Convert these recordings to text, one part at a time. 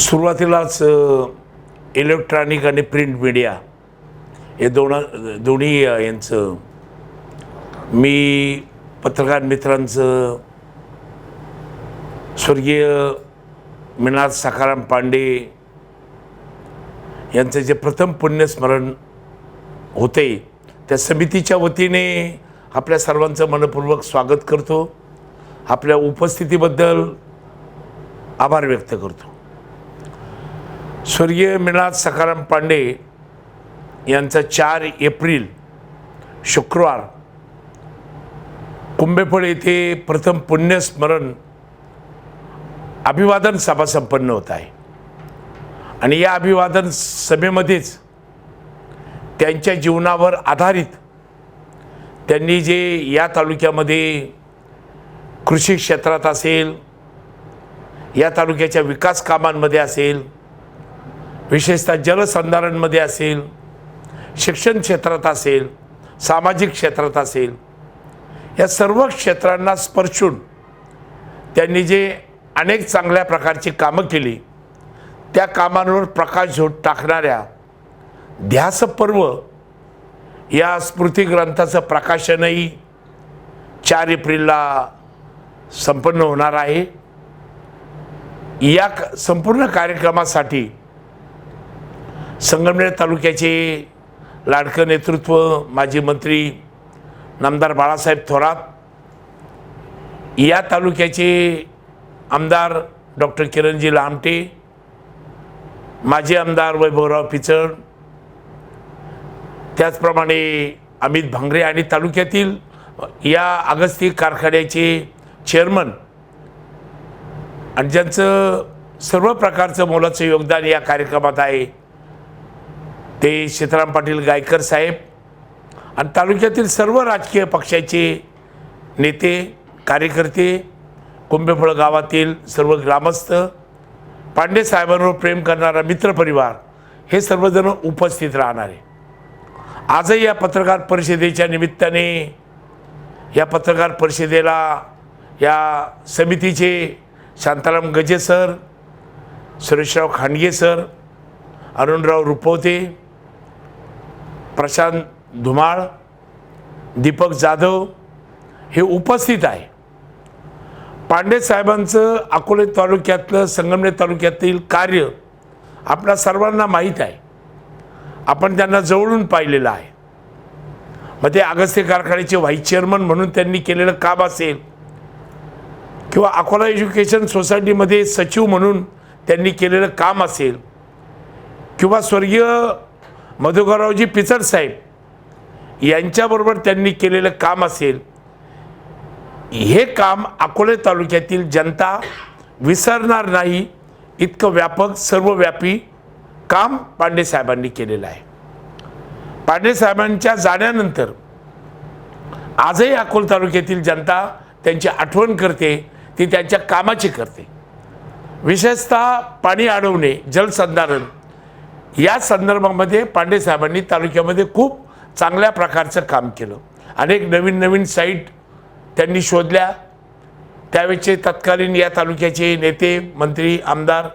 सुरुवातीलाच इलेक्ट्रॉनिक आणि print media हे दोन दोन्ही यांचं मी पत्रकार मित्रांचं स्वर्गीय मीनाथ सखाराम पांडे यांचं जे प्रथम पुण्यस्मरण होते त्या समितीच्या वतीने आपल्या सर्वांचं मनपूर्वक स्वागत करतो. आपल्या उपस्थितीबद्दल आभार व्यक्त करतो. स्वर्गीय मिनाथ सखाराम पांडे यांचा चार एप्रिल शुक्रवार कुंभेफळ येथे प्रथम पुण्यस्मरण अभिवादन सभा संपन्न होत आहे. आणि या अभिवादन सभेमध्येच त्यांच्या जीवनावर आधारित त्यांनी जे या तालुक्यामध्ये कृषी क्षेत्रात असेल या तालुक्याच्या विकास कामांमध्ये असेल विशेषतः जलसंधारणमध्ये असेल शिक्षण क्षेत्रात असेल सामाजिक क्षेत्रात असेल या सर्व क्षेत्रांना स्पर्शून त्यांनी जे अनेक चांगल्या प्रकारची कामं केली त्या कामांवर प्रकाश झोत टाकणाऱ्या ध्यासपर्व या स्मृतिग्रंथाचं प्रकाशनही चार एप्रिलला संपन्न होणार आहे. या क- संपूर्ण कार्यक्रमासाठी संगमनेर तालुक्याचे लाडकं नेतृत्व माजी मंत्री नामदार बाळासाहेब थोरात या तालुक्याचे आमदार डॉक्टर किरणजी लामटे माजी आमदार वैभवराव पिचड त्याचप्रमाणे अमित भांगरे आणि तालुक्यातील या अगस्ती कारखान्याचे चेअरमन आणि ज्यांचं सर्व प्रकारचं मोलाचं योगदान या कार्यक्रमात आहे ते सीताराम पाटील गायकर साहेब आणि तालुक्यातील सर्व राजकीय पक्षाचे नेते कार्यकर्ते कुंभेफळ गावातील सर्व ग्रामस्थ पांडे साहेबांवर प्रेम करणारा मित्रपरिवार हे सर्वजण उपस्थित राहणार. आहे आजही या पत्रकार परिषदेच्या निमित्ताने या पत्रकार परिषदेला या समितीचे शांताराम गजे सर सुरेशराव खांडगे सर अरुणराव रुपवते प्रशांत धुमाळ दीपक जाधव हे उपस्थित आहे. पांडे साहेबांचं अकोले तालुक्यातलं संगमनेर तालुक्यातील कार्य आपल्या सर्वांना माहीत आहे. आपण त्यांना जवळून पाहिलेलं आहे. मग ते अगस्त्य कारखान्याचे व्हाईस चेअरमन म्हणून त्यांनी केलेलं काम असेल किंवा अकोला एज्युकेशन सोसायटीमध्ये सचिव म्हणून त्यांनी केलेलं काम असेल किंवा स्वर्गीय मधुकररावजी पिचड साहेब यांच्याबरोबर त्यांनी केलेलं काम असेल हे काम अकोले तालुक्यातील जनता विसरणार नाही इतकं व्यापक सर्वव्यापी काम पांडेसाहेबांनी केलेलं आहे. पांडेसाहेबांच्या जाण्यानंतर आजही अकोल तालुक्यातील जनता त्यांची आठवण करते ती त्यांच्या कामाची करते. विशेषतः पाणी अडवणे जलसंधारण या संदर्भामध्ये पांडेसाहेबांनी तालुक्यामध्ये खूप चांगल्या प्रकारचं काम केलं. अनेक नवीन नवीन साईट त्यांनी शोधल्या. त्यावेळेचे तत्कालीन या तालुक्याचे नेते मंत्री आमदार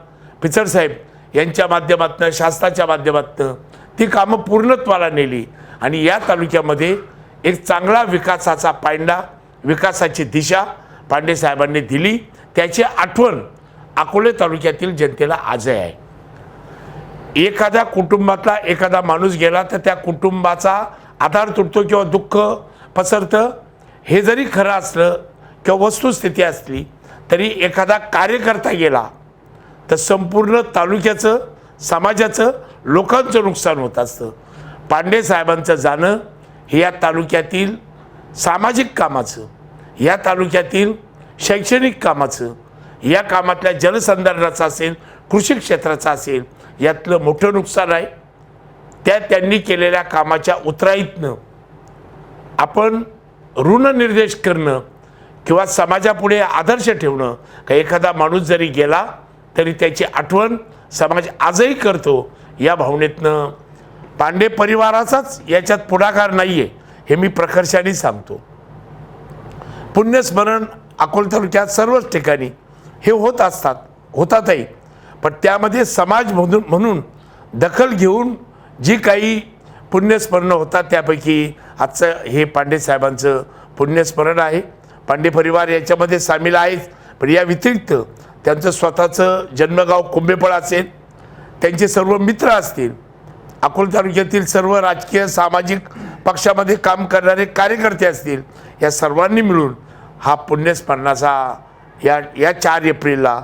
पिचरसाहेब यांच्या माध्यमातून शासनाच्या माध्यमातून ती कामं पूर्णत्वाला नेली. आणि या तालुक्यामध्ये एक चांगला विकासाचा पायंडा विकासाची दिशा पांडेसाहेबांनी दिली. त्याची आठवण अकोले तालुक्यातील जनतेला आजही आहे. एखाद्या कुटुंबातला एखादा माणूस गेला तर त्या कुटुंबाचा आधार तुटतो किंवा दुःख पसरतं. हे जरी खरं असलं किंवा वस्तुस्थिती असली तरी एखादा कार्यकर्ता गेला तर संपूर्ण तालुक्याचं समाजाचं लोकांचं नुकसान होत असतं. पांडे साहेबांचं जाणं हे या तालुक्यातील सामाजिक कामाचं या तालुक्यातील शैक्षणिक कामाचं या कामातल्या जलसंधारणाचं असेल कृषी क्षेत्राचं असेल यातलं मोठं नुकसान आहे. त्या त्यांनी केलेल्या कामाच्या उतराईतनं आपण ऋणनिर्देश करणं किंवा समाजापुढे आदर्श ठेवणं का एखादा माणूस जरी गेला तरी त्याची आठवण समाज आजही करतो या भावनेतनं. पांडे परिवाराचाच याच्यात पुढाकार नाही आहे हे मी प्रकर्षाने सांगतो. पुण्यस्मरण अकोला तालुक्यात सर्वच ठिकाणी हे होत असतात होतातही. पण त्यामध्ये समाज म्हणून म्हणून दखल घेऊन जी काही पुण्यस्मरणं होतात त्यापैकी आजचं हे पांडे साहेबांचं पुण्यस्मरण आहे. पांडे परिवार याच्यामध्ये सामील आहेत. पण या व्यतिरिक्त त्यांचं स्वतःचं जन्मगाव कुंभेफळ असेल त्यांचे सर्व मित्र असतील अकोला तालुक्यातील सर्व राजकीय सामाजिक पक्षामध्ये काम करणारे कार्यकर्ते असतील या सर्वांनी मिळून हा पुण्यस्मरणाचा या या चार एप्रिलला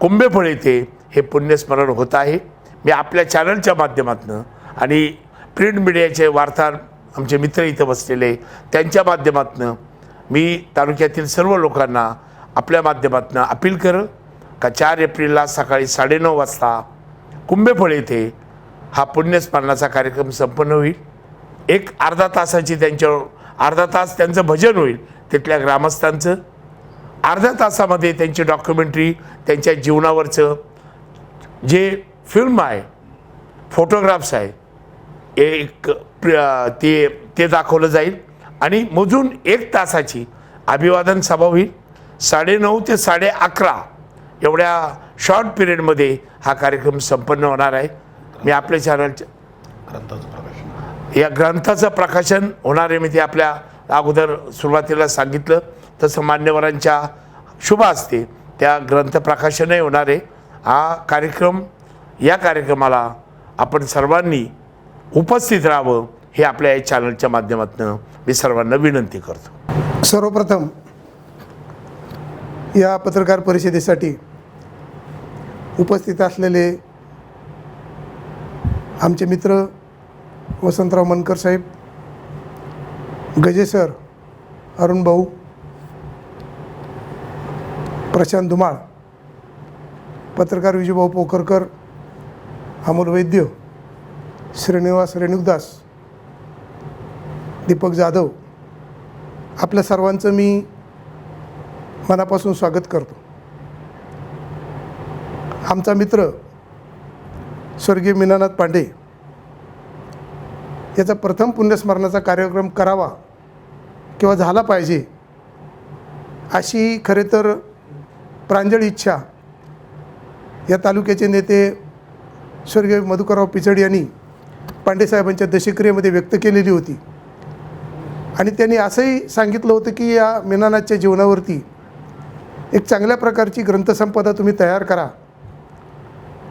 कुंभेफळ येथे हे पुण्यस्मरण होत आहे. मी आपल्या चॅनलच्या माध्यमातून आणि प्रिंट मीडियाचे वार्ताहर आमचे मित्र इथं बसलेले त्यांच्या माध्यमातून मी तालुक्यातील सर्व लोकांना आपल्या माध्यमातून अपील कर का चार एप्रिलला सकाळी साडेनऊ वाजता कुंभेफळ येथे हा पुण्यस्मरणाचा कार्यक्रम संपन्न होईल. एक अर्धा तासाची त्यांच्यावर अर्धा तास त्यांचं भजन होईल तिथल्या ग्रामस्थांचं. अर्ध्या तासामध्ये त्यांची डॉक्युमेंटरी त्यांच्या जीवनावरचं जे फिल्म आहे फोटोग्राफ्स आहे एक ते ते दाखवलं जाईल. आणि मोजून एक तासाची अभिवादन सभा होईल. साडेनऊ ते साडे अकरा एवढ्या शॉर्ट पिरियडमध्ये हा कार्यक्रम संपन्न होणार आहे. मी आपल्या चॅनलच्या ग्रंथाचं प्रकाशन. या ग्रंथाचं प्रकाशन होणार आहे मी ते आपल्या अगोदर सुरुवातीला सांगितलं. तसं मान्यवरांच्या शुभ असते त्या ग्रंथ प्रकाशनही होणारे हा कार्यक्रम या कार्यक्रमाला आपण सर्वांनी उपस्थित राहावं हे आपल्या या चॅनलच्या माध्यमातून मी सर्वांना विनंती करतो. सर्वप्रथम या पत्रकार परिषदेसाठी उपस्थित असलेले आमचे मित्र वसंतराव मनकर साहेब गजेसर अरुण भाऊ प्रशांत धुमाळ पत्रकार विजूभाऊ पोखरकर अमोल वैद्य श्रीनिवास रेणुकदास दीपक जाधव आपल्या सर्वांचं मी मनापासून स्वागत करतो. आमचा मित्र स्वर्गीय मीनानाथ पांडे याचा प्रथम पुण्यस्मरणाचा कार्यक्रम करावा किंवा झाला पाहिजे अशी खरे तर प्रांजळ इच्छा या तालुक्याचे नेते स्वर्गीय मधुकरराव पिचड यांनी पांडेसाहेबांच्या दशक्रियेमध्ये व्यक्त केलेली होती. आणि त्यांनी असंही सांगितलं होतं की या मेनानाथच्या जीवनावरती एक चांगल्या प्रकारची ग्रंथसंपदा तुम्ही तयार करा.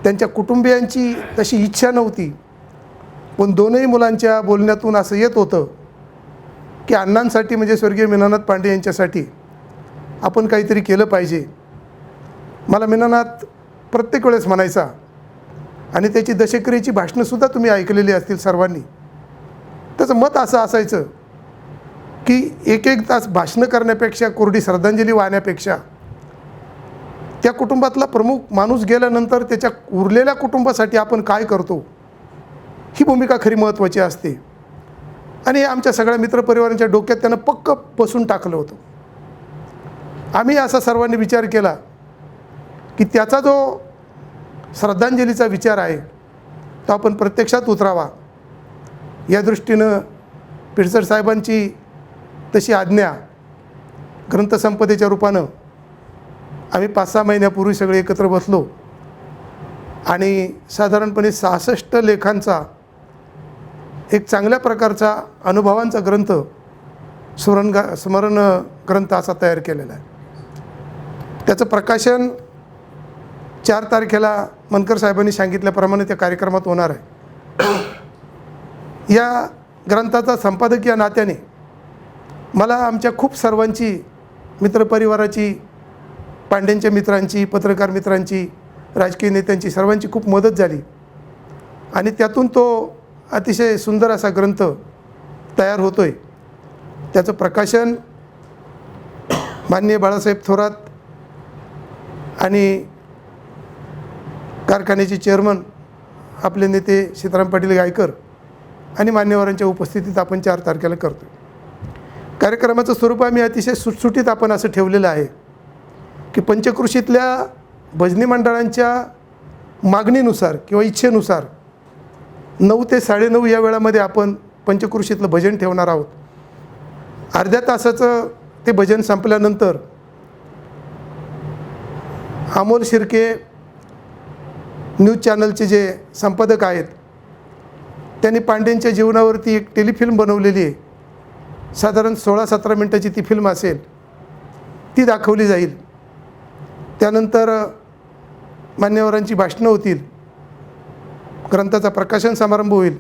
त्यांच्या कुटुंबियांची तशी इच्छा नव्हती. पण दोनही मुलांच्या बोलण्यातून असं येत होतं की अण्णांसाठी म्हणजे स्वर्गीय मीनानाथ पांडे यांच्यासाठी आपण काहीतरी केलं पाहिजे. मला मीनानाथ प्रत्येक वेळेस म्हणायचा आणि त्याची दशक्रियेची भाषणंसुद्धा तुम्ही ऐकलेली असतील सर्वांनी. त्याचं मत असं असायचं की एक एक तास भाषणं करण्यापेक्षा कोरडी श्रद्धांजली वाहण्यापेक्षा त्या कुटुंबातला प्रमुख माणूस गेल्यानंतर त्याच्या उरलेल्या कुटुंबासाठी आपण काय करतो ही भूमिका खरी महत्त्वाची असते. आणि आमच्या सगळ्या मित्रपरिवारांच्या डोक्यात त्यानं पक्क बसून टाकलं होतं. आम्ही असा सर्वांनी विचार केला की त्याचा जो श्रद्धांजलीचा विचार आहे तो आपण प्रत्यक्षात उतरावा. या दृष्टीनं पिडसर साहेबांची तशी आज्ञा ग्रंथसंपदेच्या रूपानं आम्ही पाच सहा महिन्यापूर्वी सगळे एकत्र बसलो आणि साधारणपणे सहासष्ट लेखांचा एक चांगल्या प्रकारचा अनुभवांचा ग्रंथ स्मरण स्मरण ग्रंथ असा तयार केलेला आहे. त्याचं प्रकाशन चार तारखेला मनकर साहेबांनी सांगितल्याप्रमाणे त्या कार्यक्रमात होणार आहे. या ग्रंथाचा संपादक या नात्याने मला आमच्या खूप सर्वांची मित्रपरिवाराची पांड्यांच्या मित्रांची पत्रकार मित्रांची राजकीय नेत्यांची सर्वांची खूप मदत झाली. आणि त्यातून तो अतिशय सुंदर असा ग्रंथ तयार होतो आहे त्याचं प्रकाशन माननीय बाळासाहेब थोरात आणि कारखान्याचे चेअरमन आपले नेते सीताराम पाटील गायकर आणि मान्यवरांच्या उपस्थितीत आपण चार तारखेला करतो कार्यक्रमाचं स्वरूप आम्ही अतिशय सुटसुटीत आपण असं ठेवलेलं आहे की पंचकृषीतल्या भजनी मंडळांच्या मागणीनुसार किंवा इच्छेनुसार नऊ ते साडेनऊ या वेळामध्ये आपण पंचकृषीतलं भजन ठेवणार आहोत. अर्ध्या तासाचं ते भजन संपल्यानंतर अमोल शिर्के न्यूज चॅनलचे जे संपादक आहेत त्यांनी पांडेंच्या जीवनावरती एक टेलिफिल्म बनवलेली आहे. साधारण सोळा सतरा मिनटाची ती फिल्म असेल ती दाखवली जाईल. त्यानंतर मान्यवरांची भाषणं होतील. ग्रंथाचा प्रकाशन समारंभ होईल.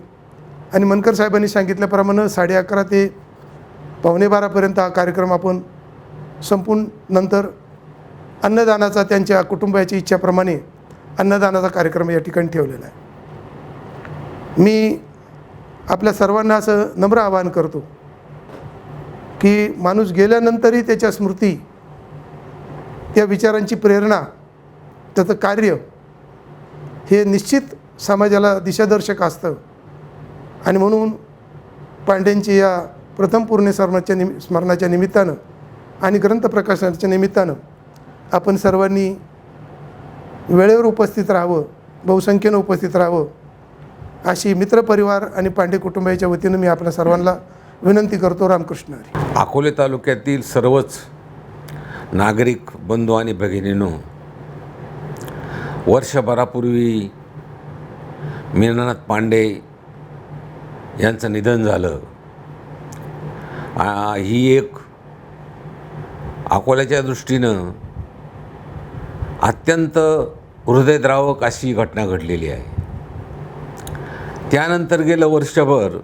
आणि मनकर साहेबांनी सांगितल्याप्रमाणे साडे अकरा ते पावणे बारापर्यंत हा कार्यक्रम आपण संपून नंतर अन्नदानाचा त्यांच्या कुटुंबाच्या इच्छाप्रमाणे अन्नदानाचा कार्यक्रम या ठिकाणी ठेवलेला आहे. मी आपल्या सर्वांना असं नम्र आवाहन करतो की माणूस गेल्यानंतरही त्याच्या स्मृती त्या विचारांची प्रेरणा त्याचं कार्य हे निश्चित समाजाला दिशादर्शक असतं. आणि म्हणून पांड्यांची या प्रथम पूर्ण स्मरणाच्या निमि स्मरणाच्या निमित्तानं आणि ग्रंथ प्रकाशनाच्या निमित्तानं आपण सर्वांनी वेळेवर उपस्थित राहावं बहुसंख्येनं उपस्थित राहावं अशी मित्रपरिवार आणि पांडे कुटुंबाच्या वतीनं मी आपल्या सर्वांना विनंती करतो. रामकृष्ण अकोले तालुक्यातील सर्वच नागरिक बंधू आणि भगिनींनो वर्षभरापूर्वी मीनानाथ पांडे यांचं निधन झालं. ही एक अकोल्याच्या दृष्टीनं अत्यंत हृदयद्रावक अशी घटना घडलेली आहे. त्यानंतर गेलं वर्षभर.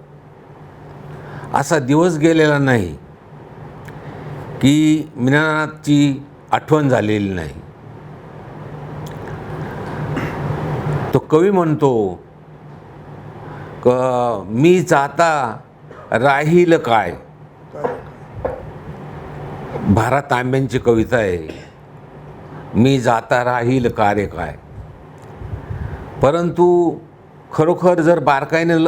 असा दिवस गेलेला नाही की मीनानाथची आठवण झालेली नाही. तो कवी म्हणतो क मी जाता राहील काय? भारत तांब्यांची कविता आहे. मी जाता राहील कार्य काय? परंतु खरोखर जर बारकाईने ल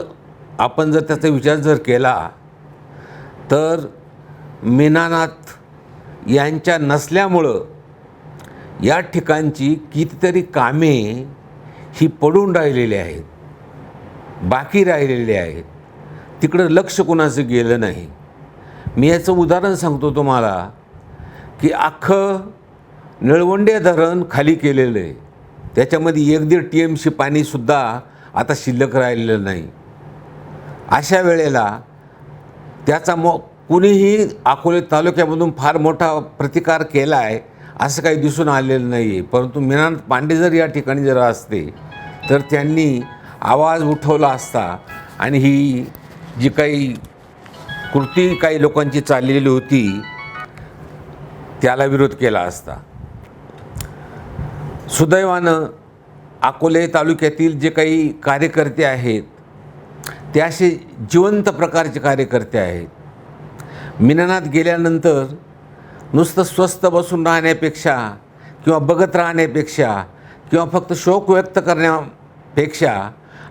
आपण जर त्याचा विचार जर केला तर मीनानाथ यांच्या नसल्यामुळं या ठिकाणची कितीतरी कामे ही पडून राहिलेली आहेत बाकी राहिलेली आहेत. तिकडं लक्ष कोणाचं गेलं नाही? मी याचं उदाहरण सांगतो तुम्हाला की अख्खं नळवंडे धरण खाली केलेलं आहे. त्याच्यामध्ये एक दीड टी एम सी पाणीसुद्धा आता शिल्लक राहिलेलं नाही. अशा वेळेला त्याचा मो कुणीही अकोले तालुक्यामधून फार मोठा प्रतिकार केला आहे असं काही दिसून आलेलं नाही आहे परंतु मीनाथ पांडे जर या ठिकाणी जर असते तर त्यांनी आवाज उठवला असता आणि ही जी काही कृती काही लोकांची चाललेली होती त्याला विरोध केला असता. सुदैवानं अकोले तालुक्यातील जे काही कार्यकर्ते आहेत ते असे जिवंत प्रकारचे कार्यकर्ते आहेत. मिननात गेल्यानंतर नुसतं स्वस्थ बसून राहण्यापेक्षा किंवा बघत राहण्यापेक्षा किंवा फक्त शोक व्यक्त करण्यापेक्षा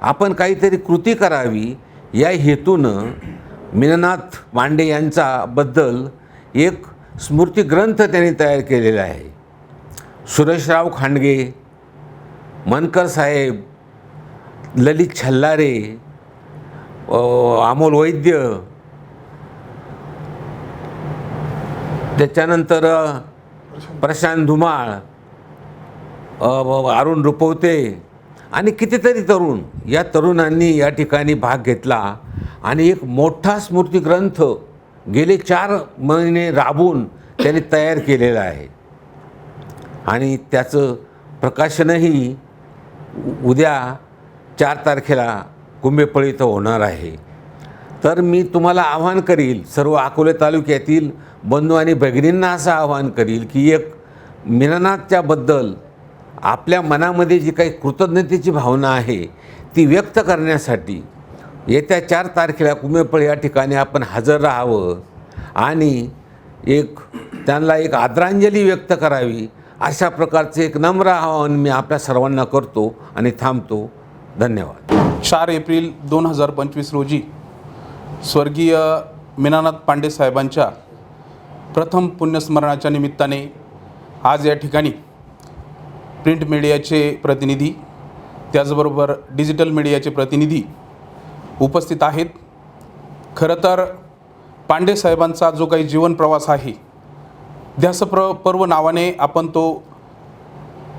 आपण काहीतरी कृती करावी या हेतूनं मीननाथ मांडे यांच्याबद्दल एक स्मृतिग्रंथ त्यांनी तयार केलेला आहे. सुरेशराव खांडगे मनकर साहेब ललित छल्लारे अमोल वैद्य. त्याच्यानंतर प्रशांत धुमाळ अरुण रुपवते आणि कितीतरी तरुण. या तरुणांनी या ठिकाणी भाग घेतला आणि एक मोठा स्मृतिग्रंथ गेले चार महिने राबून त्यांनी तयार केलेला आहे. आणि त्याचं प्रकाशनही उद्या चार तारखेला कुंभेपळी इथं होणार आहे. तर मी तुम्हाला आव्हान करील सर्व अकोले तालुक्यातील बंधू आणि भगिनींना असं आव्हान करील की एक मिननाथच्याबद्दल आपल्या मनामध्ये जी काही कृतज्ञतेची भावना आहे ती व्यक्त करण्यासाठी येत्या चार तारखेला कुंभेपळी या ठिकाणी आपण हजर राहावं आणि एक त्यांना एक आदरांजली व्यक्त करावी अशा प्रकारचे एक नम्र आवाहन मी आपल्या सर्वांना करतो आणि थांबतो. धन्यवाद. चार एप्रिल दोन हजार पंचवीस रोजी स्वर्गीय मीनानाथ पांडे साहेबांच्या प्रथम पुण्यस्मरणाच्या निमित्ताने आज या ठिकाणी प्रिंट मीडियाचे प्रतिनिधी त्याचबरोबर डिजिटल मीडियाचे प्रतिनिधी उपस्थित आहेत. खरं तर पांडे साहेबांचा जो काही जीवन प्रवास आहे ध्यासप्र पर्व नावाने आपण तो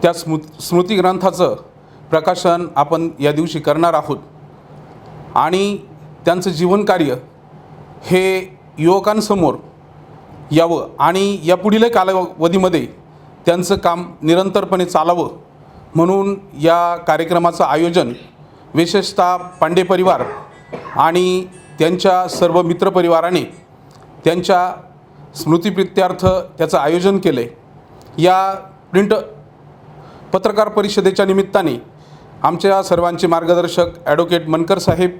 त्या स्मृ स्मृतिग्रंथाचं प्रकाशन आपण या दिवशी करणार आहोत. आणि त्यांचं जीवनकार्य हे युवकांसमोर यावं आणि या पुढील कालावधीमध्ये त्यांचं काम निरंतरपणे चालावं म्हणून या कार्यक्रमाचं आयोजन विशेषतः पांडे परिवार आणि त्यांच्या सर्व मित्रपरिवाराने त्यांच्या स्मृतिप्रित्यार्थ त्याचं आयोजन केलं. आहे या प्रिंट पत्रकार परिषदेच्या निमित्ताने आमच्या सर्वांचे मार्गदर्शक ॲडव्होकेट मनकर साहेब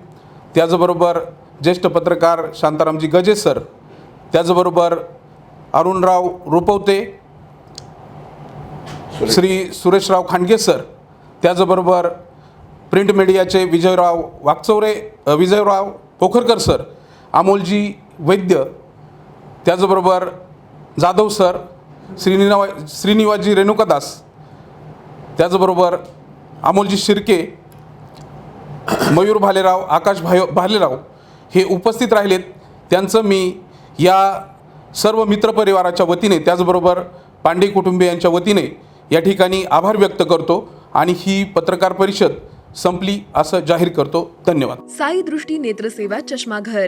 त्याचबरोबर ज्येष्ठ पत्रकार शांतारामजी गजे सर त्याचबरोबर अरुणराव रुपवते श्री सुरेशराव खांडगे सर त्याचबरोबर प्रिंट मीडियाचे विजयराव वागचौरे विजयराव पोखरकर सर अमोलजी वैद्य त्याचबरोबर जाधव सर श्रीनिवा श्रीनिवाजी रेणुकादास त्याचबरोबर अमोलजी शिर्के मयूर भालेराव आकाश भाय भालेराव हे उपस्थित राहिलेत. त्यांचं मी या सर्व मित्रपरिवाराच्या वतीने त्याचबरोबर पांडे कुटुंबियांच्या वतीने या ठिकाणी आभार व्यक्त करतो आणि ही पत्रकार परिषद संपली असं जाहीर करतो. धन्यवाद. साई दृष्टी नेत्रसेवा चष्माघर.